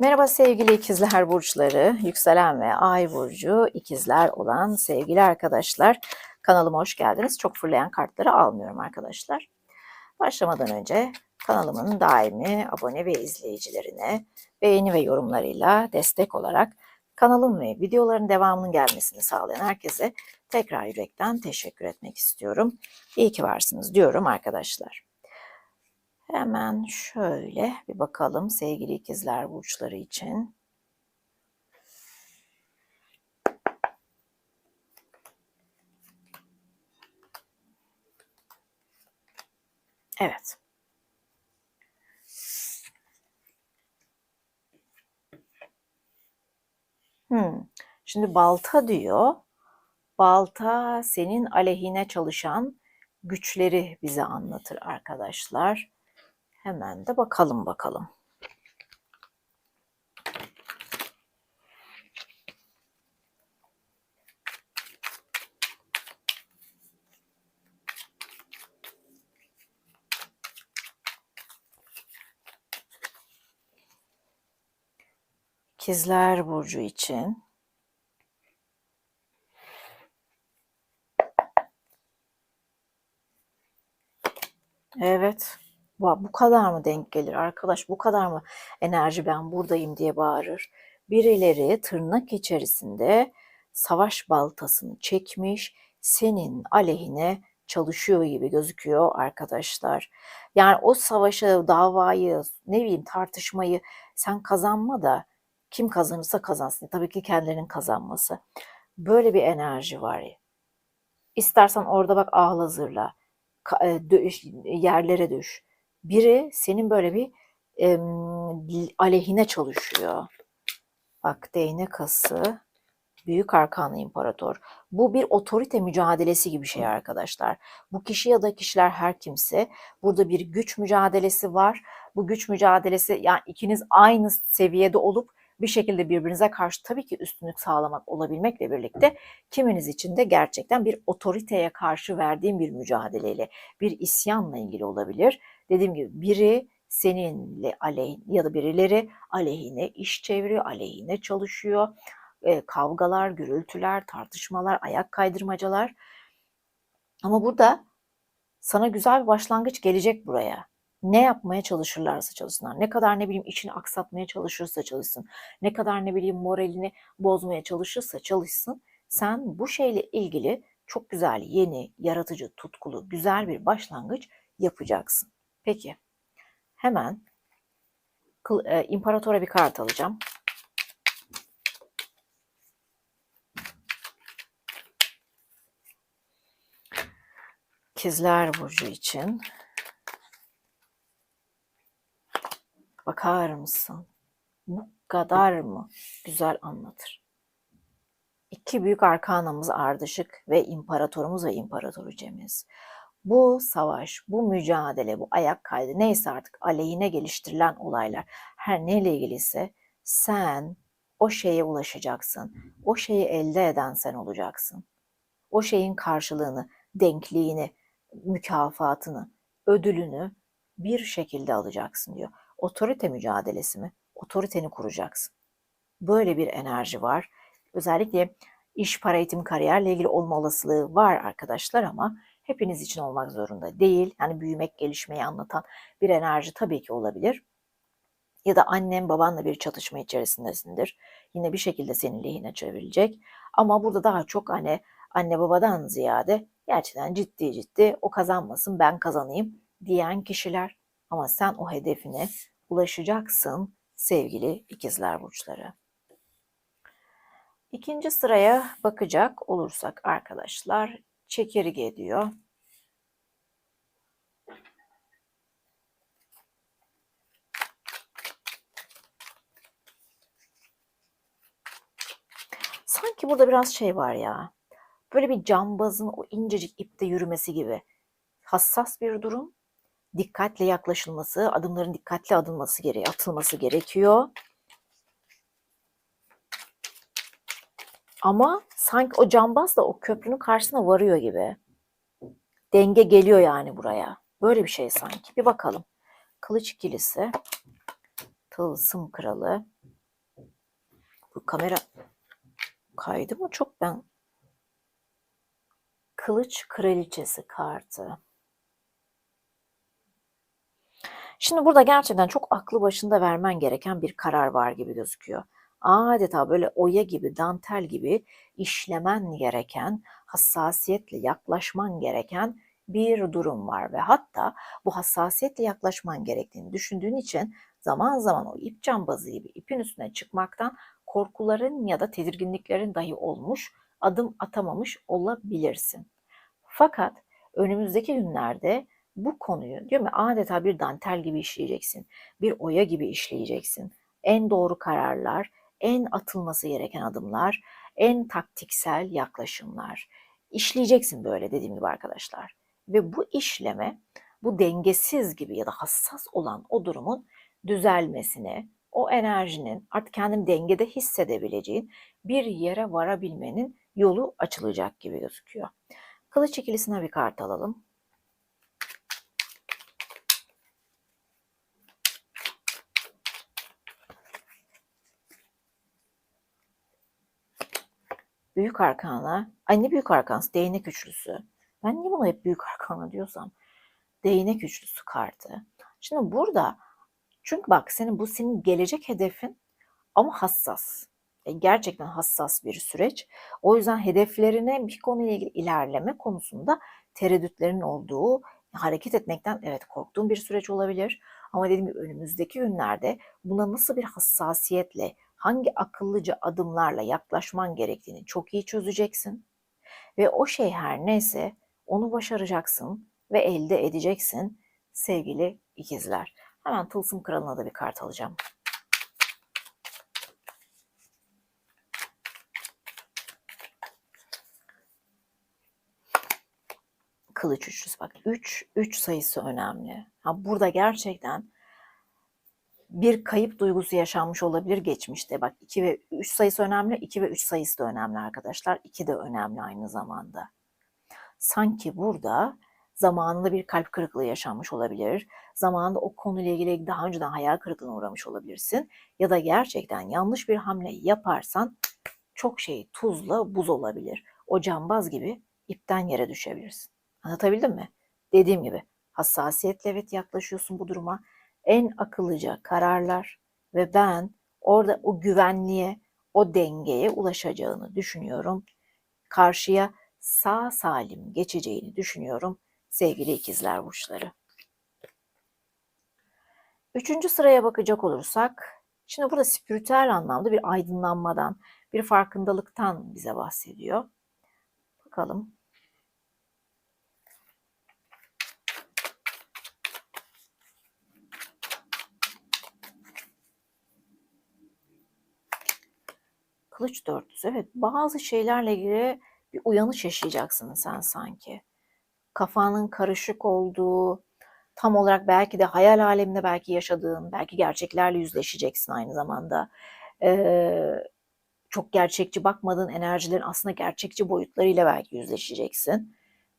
Merhaba sevgili ikizler burçları, yükselen ve ay burcu ikizler olan sevgili arkadaşlar. Kanalıma hoş geldiniz. Çok fırlayan kartları almıyorum arkadaşlar. Başlamadan önce kanalımın daimi abone ve izleyicilerine beğeni ve yorumlarıyla destek olarak kanalım ve videoların devamının gelmesini sağlayan herkese tekrar yürekten teşekkür etmek istiyorum. İyi ki varsınız diyorum arkadaşlar. Hemen şöyle bir bakalım sevgili ikizler burçları için. Evet. Hmm. Şimdi balta diyor. Balta senin aleyhine çalışan güçleri bize anlatır arkadaşlar. Hemen de bakalım bakalım. İkizler Burcu için Evet. Bu, kadar mı denk gelir arkadaş? Bu kadar mı enerji ben buradayım diye bağırır? Birileri tırnak içerisinde savaş baltasını çekmiş, senin aleyhine çalışıyor gibi gözüküyor arkadaşlar. Yani o savaşı, davayı, ne bileyim tartışmayı sen kazanma da kim kazanırsa kazansın. Tabii ki kendilerinin kazanması. Böyle bir enerji var. İstersen orada bak ağla zırla, yerlere düş biri senin böyle bir e, aleyhine çalışıyor. Bak değnek ası, büyük arkanlı imparator. Bu bir otorite mücadelesi gibi şey arkadaşlar. Bu kişi ya da kişiler her kimse burada bir güç mücadelesi var. Bu güç mücadelesi yani ikiniz aynı seviyede olup bir şekilde birbirinize karşı tabii ki üstünlük sağlamak olabilmekle birlikte kiminiz için de gerçekten bir otoriteye karşı verdiğim bir mücadeleyle, bir isyanla ilgili olabilir. Dediğim gibi biri seninle aleyhine ya da birileri aleyhine iş çeviriyor, aleyhine çalışıyor. E, kavgalar, gürültüler, tartışmalar, ayak kaydırmacalar. Ama burada sana güzel bir başlangıç gelecek buraya ne yapmaya çalışırlarsa çalışsınlar, ne kadar ne bileyim işini aksatmaya çalışırsa çalışsın, ne kadar ne bileyim moralini bozmaya çalışırsa çalışsın, sen bu şeyle ilgili çok güzel, yeni, yaratıcı, tutkulu, güzel bir başlangıç yapacaksın. Peki, hemen e, imparatora bir kart alacağım. İkizler Burcu için Bakar mısın? Bu kadar mı güzel anlatır? İki büyük arkanamız ardışık ve imparatorumuz ve imparatoriçemiz. Bu savaş, bu mücadele, bu ayak kaydı neyse artık aleyhine geliştirilen olaylar her neyle ilgiliyse sen o şeye ulaşacaksın. O şeyi elde eden sen olacaksın. O şeyin karşılığını, denkliğini, mükafatını, ödülünü bir şekilde alacaksın diyor otorite mücadelesi mi? Otoriteni kuracaksın. Böyle bir enerji var. Özellikle iş, para, eğitim, kariyerle ilgili olma olasılığı var arkadaşlar ama hepiniz için olmak zorunda değil. Yani büyümek, gelişmeyi anlatan bir enerji tabii ki olabilir. Ya da annen babanla bir çatışma içerisindesindir. Yine bir şekilde senin lehine çevrilecek. Ama burada daha çok hani anne babadan ziyade gerçekten ciddi ciddi o kazanmasın ben kazanayım diyen kişiler ama sen o hedefine ulaşacaksın sevgili ikizler burçları. İkinci sıraya bakacak olursak arkadaşlar çekirge diyor. Sanki burada biraz şey var ya. Böyle bir cambazın o incecik ipte yürümesi gibi. Hassas bir durum dikkatle yaklaşılması, adımların dikkatli adılması gere atılması gerekiyor. Ama sanki o cambaz da o köprünün karşısına varıyor gibi. Denge geliyor yani buraya. Böyle bir şey sanki. Bir bakalım. Kılıç ikilisi, tılsım kralı, kamera kaydı mı çok ben Kılıç Kraliçesi kartı. Şimdi burada gerçekten çok aklı başında vermen gereken bir karar var gibi gözüküyor. Adeta böyle oya gibi, dantel gibi işlemen gereken, hassasiyetle yaklaşman gereken bir durum var ve hatta bu hassasiyetle yaklaşman gerektiğini düşündüğün için zaman zaman o ip cambazı gibi ipin üstüne çıkmaktan korkuların ya da tedirginliklerin dahi olmuş, adım atamamış olabilirsin. Fakat önümüzdeki günlerde bu konuyu diyor mu adeta bir dantel gibi işleyeceksin. Bir oya gibi işleyeceksin. En doğru kararlar, en atılması gereken adımlar, en taktiksel yaklaşımlar. İşleyeceksin böyle dediğim gibi arkadaşlar. Ve bu işleme bu dengesiz gibi ya da hassas olan o durumun düzelmesine, o enerjinin artık kendini dengede hissedebileceğin bir yere varabilmenin yolu açılacak gibi gözüküyor. Kılıç ikilisine bir kart alalım. Büyük arkana, ay ne büyük arkansı, değnek üçlüsü. Ben niye buna hep büyük arkana diyorsam, değnek üçlüsü kartı. Şimdi burada, çünkü bak senin bu senin gelecek hedefin ama hassas. E, gerçekten hassas bir süreç. O yüzden hedeflerine bir konuyla ilgili ilerleme konusunda tereddütlerin olduğu, hareket etmekten evet korktuğun bir süreç olabilir. Ama dediğim gibi önümüzdeki günlerde buna nasıl bir hassasiyetle, hangi akıllıca adımlarla yaklaşman gerektiğini çok iyi çözeceksin. Ve o şey her neyse onu başaracaksın ve elde edeceksin sevgili ikizler. Hemen Tılsım Kralı'na da bir kart alacağım. Kılıç üçlüsü bak 3 3 sayısı önemli. Ha burada gerçekten bir kayıp duygusu yaşanmış olabilir geçmişte. Bak 2 ve 3 sayısı önemli, 2 ve 3 sayısı da önemli arkadaşlar. 2 de önemli aynı zamanda. Sanki burada zamanında bir kalp kırıklığı yaşanmış olabilir. Zamanında o konuyla ilgili daha önceden hayal kırıklığına uğramış olabilirsin. Ya da gerçekten yanlış bir hamle yaparsan çok şey tuzla buz olabilir. O cambaz gibi ipten yere düşebilirsin. Anlatabildim mi? Dediğim gibi hassasiyetle evet yaklaşıyorsun bu duruma. En akıllıca kararlar ve ben orada o güvenliğe, o dengeye ulaşacağını düşünüyorum. Karşıya sağ salim geçeceğini düşünüyorum sevgili ikizler burçları. Üçüncü sıraya bakacak olursak, şimdi burada spiritüel anlamda bir aydınlanmadan, bir farkındalıktan bize bahsediyor. Bakalım. Kılıç dörtlüsü. Evet bazı şeylerle ilgili bir uyanış yaşayacaksın sen sanki. Kafanın karışık olduğu, tam olarak belki de hayal aleminde belki yaşadığın, belki gerçeklerle yüzleşeceksin aynı zamanda. Ee, çok gerçekçi bakmadığın enerjilerin aslında gerçekçi boyutlarıyla belki yüzleşeceksin.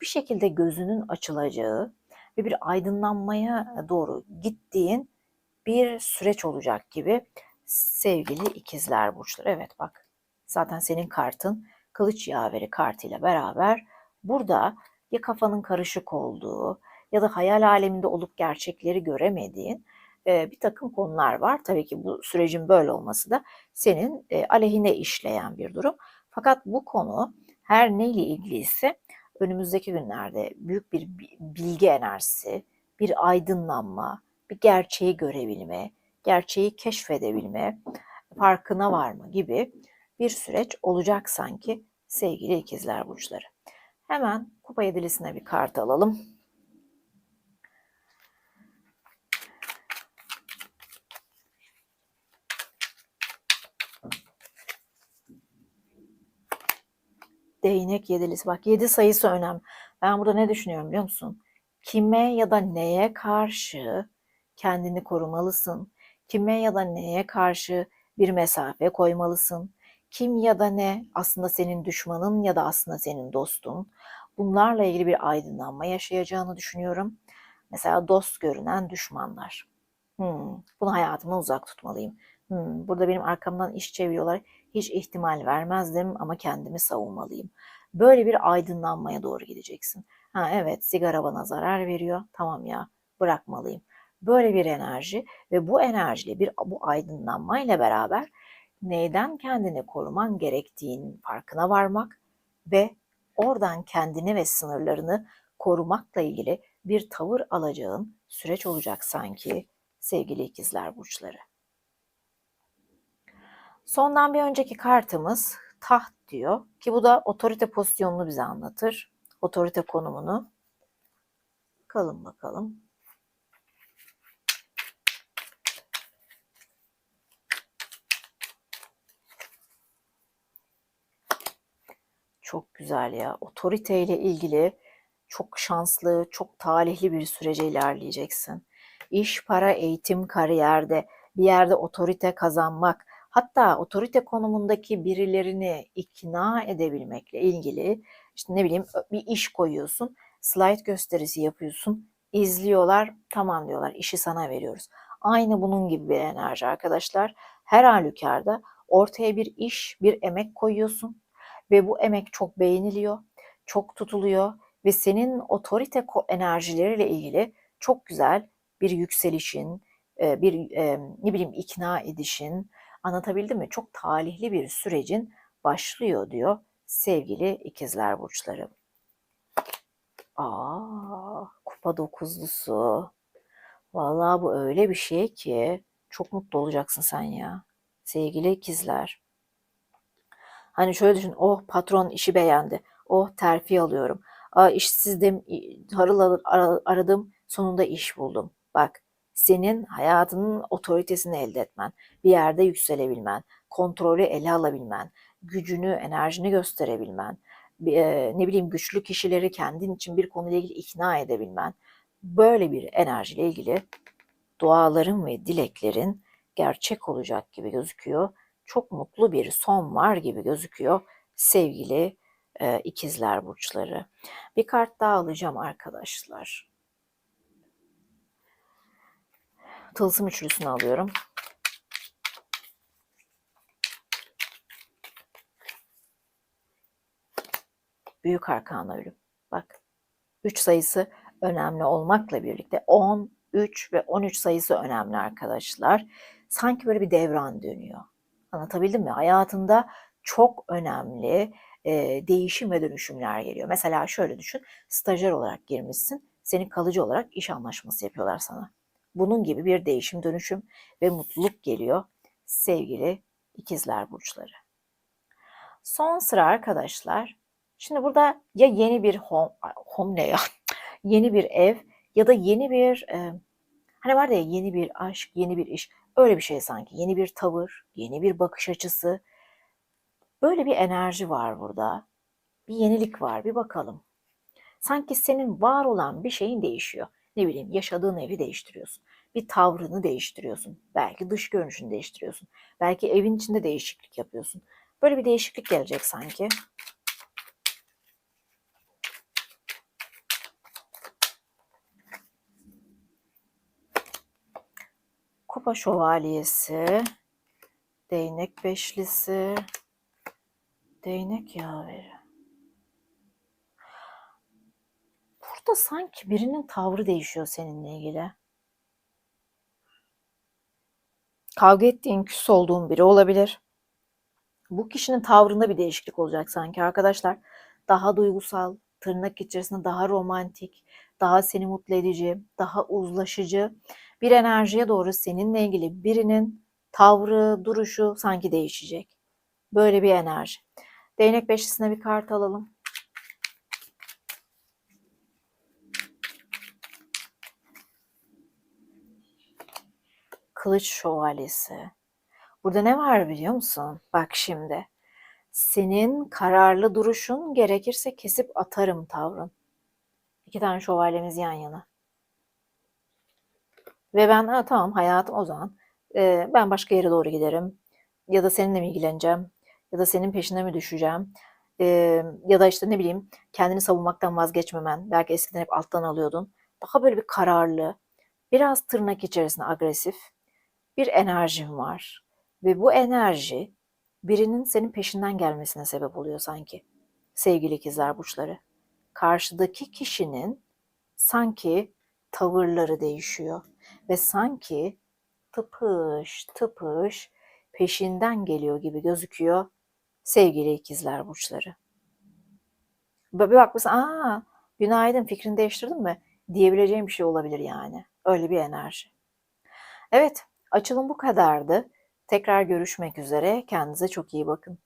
Bir şekilde gözünün açılacağı ve bir aydınlanmaya doğru gittiğin bir süreç olacak gibi sevgili ikizler burçları. Evet bak zaten senin kartın kılıç yaveri kartıyla beraber burada ya kafanın karışık olduğu ya da hayal aleminde olup gerçekleri göremediğin e, bir takım konular var. Tabii ki bu sürecin böyle olması da senin e, aleyhine işleyen bir durum. Fakat bu konu her neyle ilgiliyse önümüzdeki günlerde büyük bir bilgi enerjisi, bir aydınlanma, bir gerçeği görebilme, gerçeği keşfedebilme, farkına varma gibi bir süreç olacak sanki sevgili ikizler burçları. Hemen kupa yedilisine bir kart alalım. Değnek yedilisi. Bak yedi sayısı önemli. Ben burada ne düşünüyorum biliyor musun? Kime ya da neye karşı kendini korumalısın? Kime ya da neye karşı bir mesafe koymalısın? Kim ya da ne aslında senin düşmanın ya da aslında senin dostun. Bunlarla ilgili bir aydınlanma yaşayacağını düşünüyorum. Mesela dost görünen düşmanlar. Hmm, bunu hayatımdan uzak tutmalıyım. Hmm, burada benim arkamdan iş çeviriyorlar. Hiç ihtimal vermezdim ama kendimi savunmalıyım. Böyle bir aydınlanmaya doğru gideceksin. Ha evet sigara bana zarar veriyor. Tamam ya bırakmalıyım. Böyle bir enerji ve bu enerjiyle bir bu aydınlanmayla beraber neyden kendini koruman gerektiğinin farkına varmak ve oradan kendini ve sınırlarını korumakla ilgili bir tavır alacağın süreç olacak sanki sevgili ikizler burçları. Sondan bir önceki kartımız taht diyor ki bu da otorite pozisyonunu bize anlatır. Otorite konumunu. Bakalım bakalım. Çok güzel ya. Otorite ile ilgili çok şanslı, çok talihli bir sürece ilerleyeceksin. İş, para, eğitim, kariyerde bir yerde otorite kazanmak, hatta otorite konumundaki birilerini ikna edebilmekle ilgili işte ne bileyim bir iş koyuyorsun, slide gösterisi yapıyorsun, izliyorlar, tamam diyorlar işi sana veriyoruz. Aynı bunun gibi bir enerji arkadaşlar. Her halükarda ortaya bir iş, bir emek koyuyorsun ve bu emek çok beğeniliyor, çok tutuluyor ve senin otorite enerjileriyle ilgili çok güzel bir yükselişin, bir ne bileyim ikna edişin, anlatabildim mi? Çok talihli bir sürecin başlıyor diyor sevgili ikizler burçları. Aa, kupa dokuzlusu. Vallahi bu öyle bir şey ki çok mutlu olacaksın sen ya. Sevgili ikizler. Hani şöyle düşün. Oh patron işi beğendi. Oh terfi alıyorum. Aa, işsizdim, harıl aradım, sonunda iş buldum. Bak, senin hayatının otoritesini elde etmen, bir yerde yükselebilmen, kontrolü ele alabilmen, gücünü, enerjini gösterebilmen, ne bileyim güçlü kişileri kendin için bir konuyla ilgili ikna edebilmen, böyle bir enerjiyle ilgili duaların ve dileklerin gerçek olacak gibi gözüküyor. Çok mutlu bir son var gibi gözüküyor sevgili e, ikizler burçları. Bir kart daha alacağım arkadaşlar. Tılsım üçlüsünü alıyorum. Büyük arkana ölüm. Bak. 3 sayısı önemli olmakla birlikte 10, 3 ve 13 sayısı önemli arkadaşlar. Sanki böyle bir devran dönüyor. Anlatabildim mi? Hayatında çok önemli e, değişim ve dönüşümler geliyor. Mesela şöyle düşün, stajyer olarak girmişsin, seni kalıcı olarak iş anlaşması yapıyorlar sana. Bunun gibi bir değişim, dönüşüm ve mutluluk geliyor sevgili ikizler burçları. Son sıra arkadaşlar, şimdi burada ya yeni bir home, home ne ya, yeni bir ev ya da yeni bir, e, hani var ya yeni bir aşk, yeni bir iş, öyle bir şey sanki. Yeni bir tavır, yeni bir bakış açısı, Böyle bir enerji var burada. Bir yenilik var. Bir bakalım. Sanki senin var olan bir şeyin değişiyor. Ne bileyim yaşadığın evi değiştiriyorsun. Bir tavrını değiştiriyorsun. Belki dış görünüşünü değiştiriyorsun. Belki evin içinde değişiklik yapıyorsun. Böyle bir değişiklik gelecek sanki. Kupa şövalyesi, değnek beşlisi, Değnek yaveri. Burada sanki birinin tavrı değişiyor seninle ilgili. Kavga ettiğin, küs olduğun biri olabilir. Bu kişinin tavrında bir değişiklik olacak sanki arkadaşlar. Daha duygusal, tırnak içerisinde daha romantik, daha seni mutlu edici, daha uzlaşıcı bir enerjiye doğru seninle ilgili birinin tavrı, duruşu sanki değişecek. Böyle bir enerji. Değnek beşlisine bir kart alalım. Kılıç şövalyesi. Burada ne var biliyor musun? Bak şimdi. Senin kararlı duruşun gerekirse kesip atarım tavrın. İki tane şövalyemiz yan yana. Ve ben ha, tamam hayatım o zaman e, ben başka yere doğru giderim. Ya da seninle mi ilgileneceğim? ya da senin peşine mi düşeceğim? Ee, ya da işte ne bileyim kendini savunmaktan vazgeçmemen. Belki eskiden hep alttan alıyordun. Daha böyle bir kararlı, biraz tırnak içerisinde agresif bir enerjim var. Ve bu enerji birinin senin peşinden gelmesine sebep oluyor sanki. Sevgili ikizler burçları. Karşıdaki kişinin sanki tavırları değişiyor ve sanki tıpış tıpış peşinden geliyor gibi gözüküyor sevgili ikizler burçları. Bir bakmışsın, aa günaydın fikrini değiştirdin mi? Diyebileceğim bir şey olabilir yani. Öyle bir enerji. Evet, açılım bu kadardı. Tekrar görüşmek üzere. Kendinize çok iyi bakın.